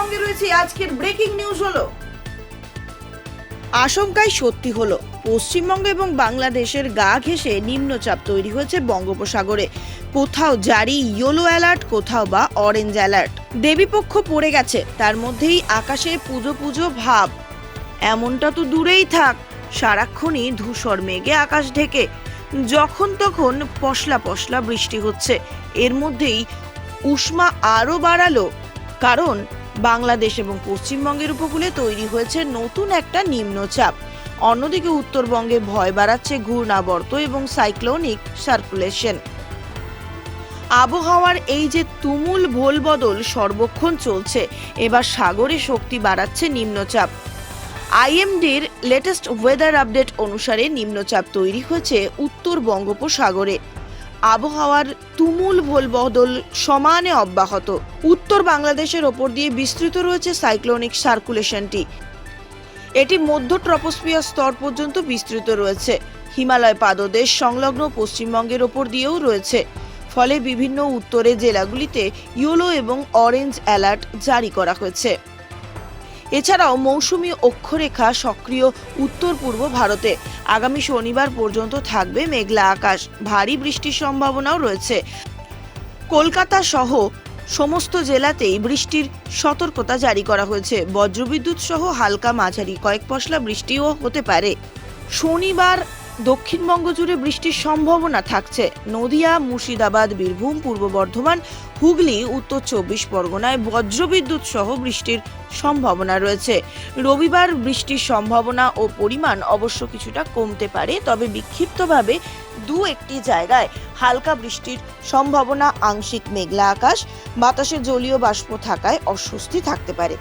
আজকের breaking news হলো। আশঙ্কায় সত্যি হলো, পশ্চিমবঙ্গ এবং বাংলাদেশের গা ঘেঁষে নিম্নচাপ তৈরি হয়েছে বঙ্গোপসাগরে। কোথাও জারি ইয়েলো অ্যালার্ট কোথাও বা অরেঞ্জ অ্যালার্ট দেবীপক্ষ পড়ে গেছে, তার মধ্যেই আকাশে পুজো পুজো ভাব। এমনটা তো দূরেই থাক, সারাক্ষণই ধূসর মেঘে আকাশ ঢেকে। যখন তখন পশলা পশলা বৃষ্টি হচ্ছে, এর মধ্যেই উষ্মা আরও বাড়ালো, কারণ বাংলাদেশ এবং পশ্চিমবঙ্গের উপকূলে তৈরি হয়েছে নতুন একটা নিম্নচাপ। অন্যদিকে উত্তরবঙ্গে ভয় বাড়াচ্ছে ঘূর্ণাবর্ত এবং সাইক্লোনিক সার্কুলেশন। আবহাওয়ার এই যে তুমুল ভোলবদল সর্বক্ষণ চলছে, এবার সাগরে শক্তি বাড়াচ্ছে নিম্নচাপ। আইএমডির লেটেস্ট ওয়েদার আপডেট অনুসারে নিম্নচাপ তৈরি হয়েছে উত্তর বঙ্গোপসাগরে। আবহাওয়ার তুমুল ভোলবদল সমানে অব্যাহত। উত্তর বাংলাদেশের ওপর দিয়ে বিস্তৃত রয়েছে সাইক্লোনিক সার্কুলেশনটি। এটি মধ্য ট্রপোস্ফিয়ার স্তর পর্যন্ত বিস্তৃত রয়েছে। হিমালয় পাদদেশ সংলগ্ন পশ্চিমবঙ্গের ওপর দিয়েও রয়েছে। ফলে বিভিন্ন উত্তরে জেলাগুলিতে ইয়েলো এবং অরেঞ্জ অ্যালার্ট জারি করা হয়েছে। এছাড়াও মৌসুমি অক্ষরেখা সক্রিয় উত্তর পূর্ব ভারতে। আগামী শনিবার পর্যন্ত থাকবে মেঘলা আকাশ। ভারী বৃষ্টির সম্ভাবনাও রয়েছে। কলকাতা সহ সমস্ত জেলাতেই বৃষ্টির সতর্কতা জারি করা হয়েছে। বজ্রবিদ্যুৎ সহ হালকা মাঝারি। কয়েক পশলা বৃষ্টিও হতে পারে। শনিবার দক্ষিণবঙ্গ জুড়ে বৃষ্টির সম্ভাবনা থাকছে। নদিয়া, মুর্শিদাবাদ, বীরভূম, পূর্ব বর্ধমান, হুগলি, উত্তর চব্বিশ পরগনায় বজ্রবিদ্যুৎ সহ বৃষ্টির সম্ভাবনা রয়েছে। রবিবার বৃষ্টির সম্ভাবনা ও পরিমাণ অবশ্য কিছুটা কমতে পারে, তবে বিক্ষিপ্তভাবে দু একটি জায়গায় হালকা বৃষ্টির সম্ভাবনা, আংশিক মেঘলা আকাশ, বাতাসে জলীয় বাষ্প থাকায় অস্বস্তি থাকতে পারে।